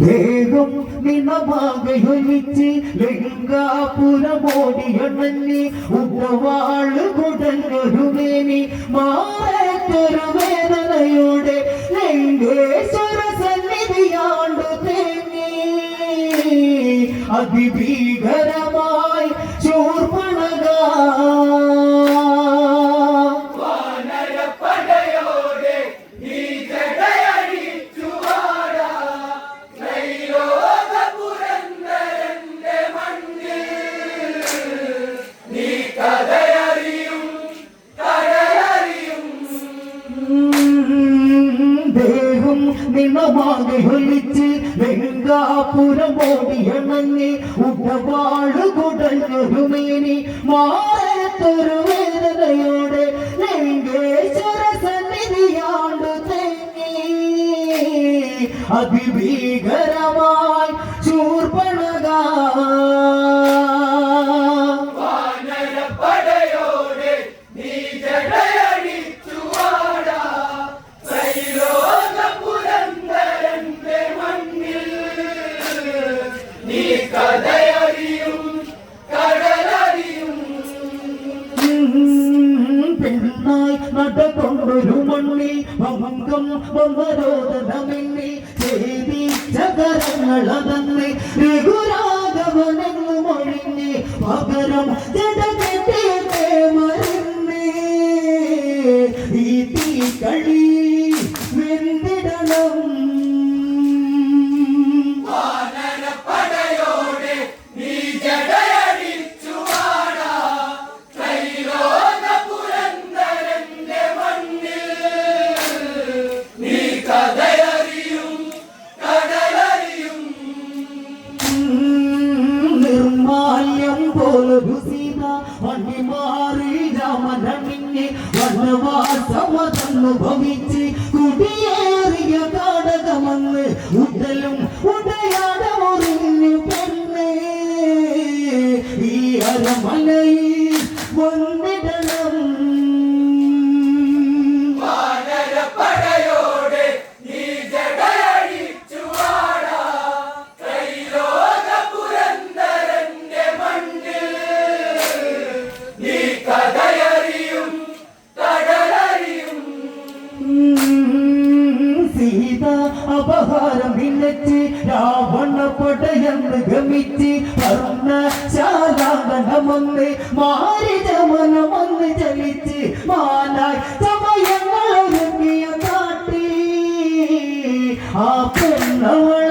ദേഹം നിണമാകയൊലിച്ച് ലങ്കാപുരമോടിയണഞ്ഞ് ഉപവാൾ കുടങ്ങരുമേനി മാറത്തൊരു വേദനയോടെ ലങ്കേശ്വര സന്നിധിയാണ്ടു തേങ്ങി അതിഭീകരമായി ദേഹം നിണമാകെ ഒലിച്ച് വെങ്കാപുരമോടിയണഞ്ഞ് ഉടവാൾ കുടഞ്ഞൊരുമേനി മാറത്തൊരു വേദനയോടെ ലിംഗേശ്വര സന്നിധിയാണ്ടു അതിഭീകരമായി ചൂർപ്പണക പെണ്ണായി നടക്കൊണ്ടൊരു മണ്ണിൽ ഭംഗം വന്നരോധനമെന്നിൽ ചെയ്തി ചകരങ്ങളതന്നെ രഘുരാഘവനെന്നു മൊഴിഞ്ഞ് പകരം പോലൊരു സീത വണ്ടി മാറി രാമനണിഞ്ഞ് വനവാസമതനുഭവിച്ച് കുടിയേറിയ കാടകമെന്ന് ഉടലും ഉടയാടമൊറിഞ്ഞു പെണ്ണേ. ഈ അരമലയിൽ അപഹാരം വിലച്ച് രാവണ പടയെന്ന് ഗമിച്ച് വർണ ശാലാങ്കണമെന്ന് മാരിജമനമെന്ന് ചലിച്ച് മാനായി സമയങ്ങൾ കാട്ടി. ആ പെണ്ണവൾ